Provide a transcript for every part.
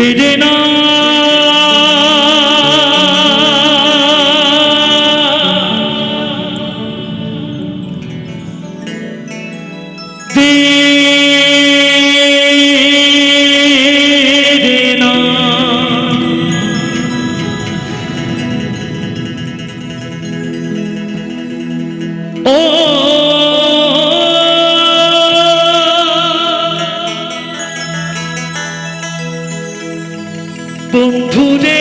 দেবে না বন্ধুরে।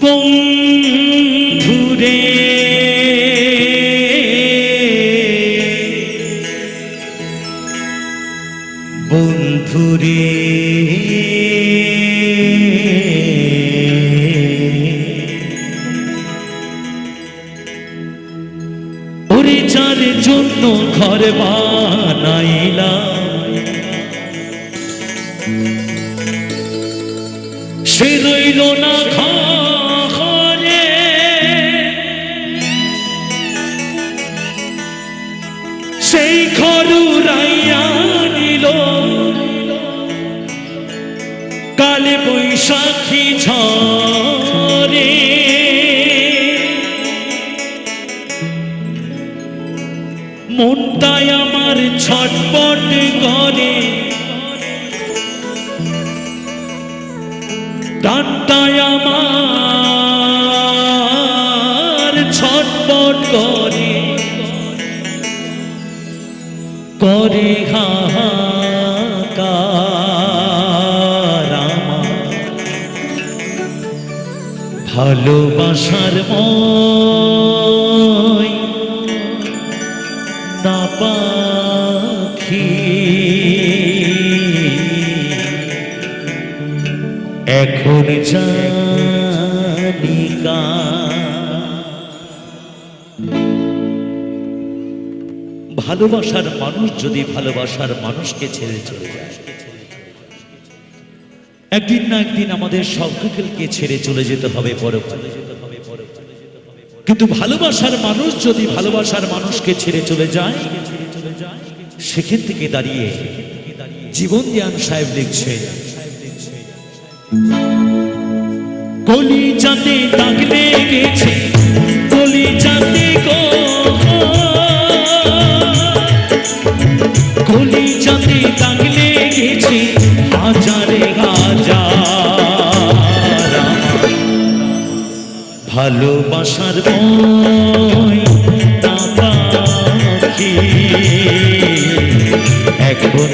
বন্ধুরে। বন্ধুরে। ঘর বানাইলাম সে রইল না ঘরে। সেই ঘর উড়াইয়া নিল। কালে বৈশাখী ঝরে ছটপট করে। করে হাহাকার ভালোবাসার না পাখি এখন ভালোবাসার মানুষ যদি ভালোবাসার মানুষকে ছেড়ে চলে যায়। একদিন না একদিন আমাদের সকলকে ছেড়ে চলে যেতে হবে পরকালে। কিন্তু ভালোবাসার মানুষ যদি ভালোবাসার মানুষকে ছেড়ে চলে যায়, সেখান থেকে দাঁড়িয়ে জীবন দিয়ান সাহেব লিখছে কলি চাঁদে দাগ লেগেছে কলি চাঁদে গো যাতে দাগ লেগেছে হাজারে হাজার। ভালোবাসার পাখি। এখন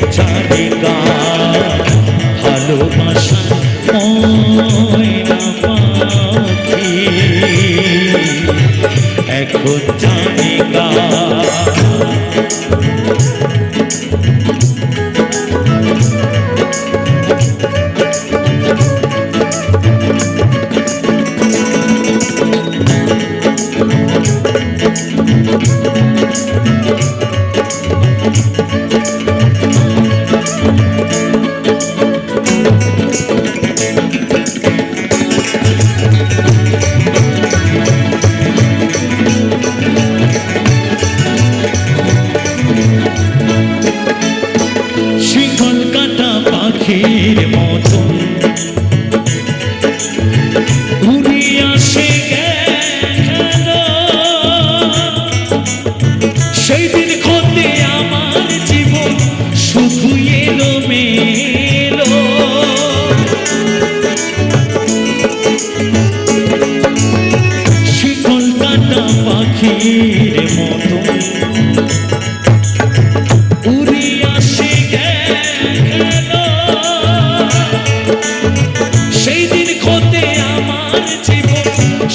ভালোবাসার বই না পাখি। এখন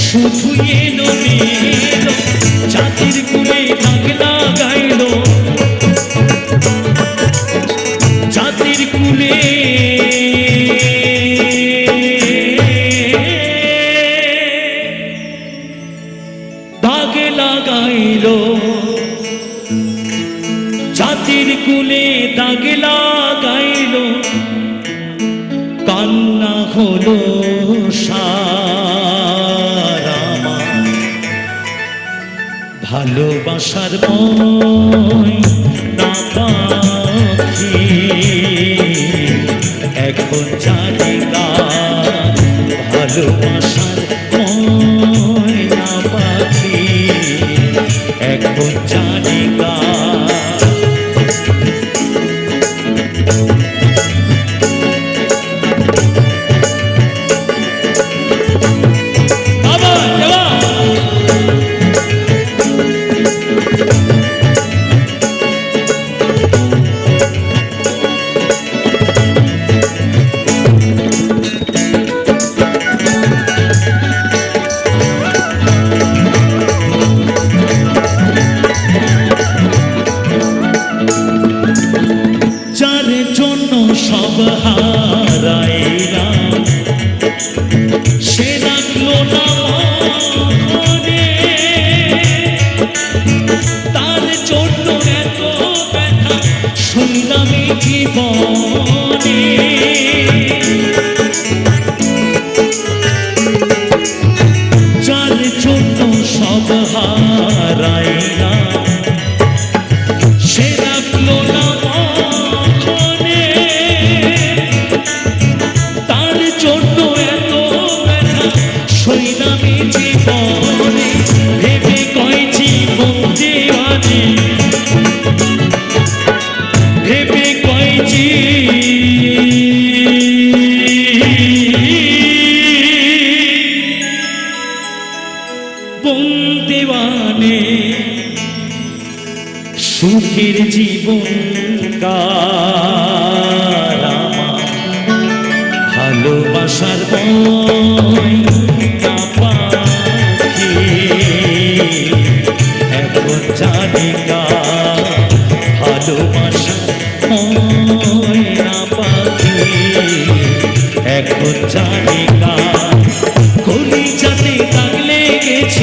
শুধু এলো জাতির কুলে বাংলা গাইল। জাতির কুলে দাগ লাগাইলো জাতির কুলে দাগ লাগাইল কান্না হলো সারামা ভালোবাসার না এখন জানি না ভালোবাসার মন হারাইলাম সে রাখল না তার জন্য এত ব্যথা শুনলাম জীবনে।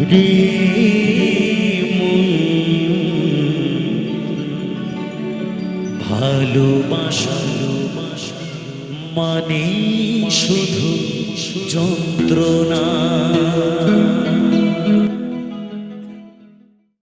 রিম ভালোবাসা মানে শুধু যন্ত্রণা।